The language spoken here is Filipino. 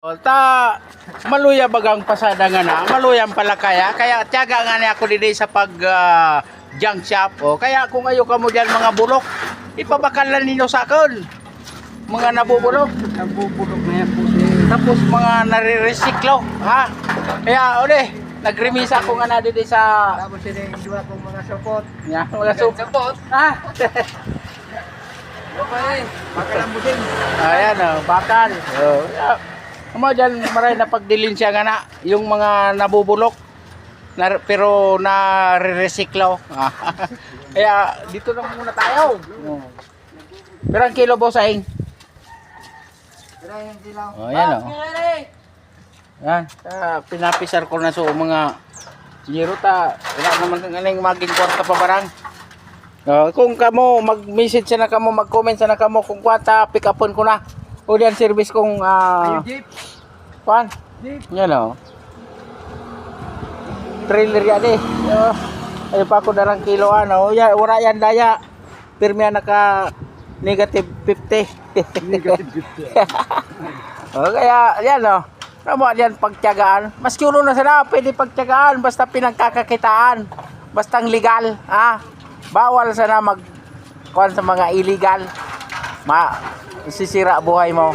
Ta maluya bagang pasada nga na, maluyang pala kaya. Kaya tiyaga nga niya ako dito sa pag ah, junk shop. O, kaya kung ayo ka mo dyan mga bulok, ipabakalan ninyo sa akin. Mga nabubulok. Nabubulog na yan po. Tapos mga nare-resiklo. Ha? Kaya uli, nagremisa ako nga na dito sa... Tapos sila yung dua kong mga support. Wala sup. Support? Ha? Ano pa rin? Pagkalambutin. Ayan o, bakal. Oh, yeah. Mo dyan maray na pagdilinsya nga na yung mga nabubulok na, pero na re-recyclo. Kaya dito na muna tayo. Oh. Pero ang kilo bossing. Pero yung dilaw. Oh, ayan o. Yan, ah, pinapisar ko na so mga zero ta. Wala naman kang aning maging kwarta pa barang. Oh, kung kamo mag-message na kamo, mag-comment na kamo kung kwata pick upon ko na. O diyan service kong ah jeep. Kuan? Jeep. Yan o. Trailer yan eh. Oh, ayun pa ako darang kilo ano. Ya, wala yan daya. Pirmi naka negative 50. Negative o kaya yan o. Tama yan pagtiyagaan. Maski ulo na sana, pwede pagtiyagaan basta pinagkakakitaan. Bastang legal. Ah, bawal sana mag kuan sa mga illegal. Ma sisira buhay mo.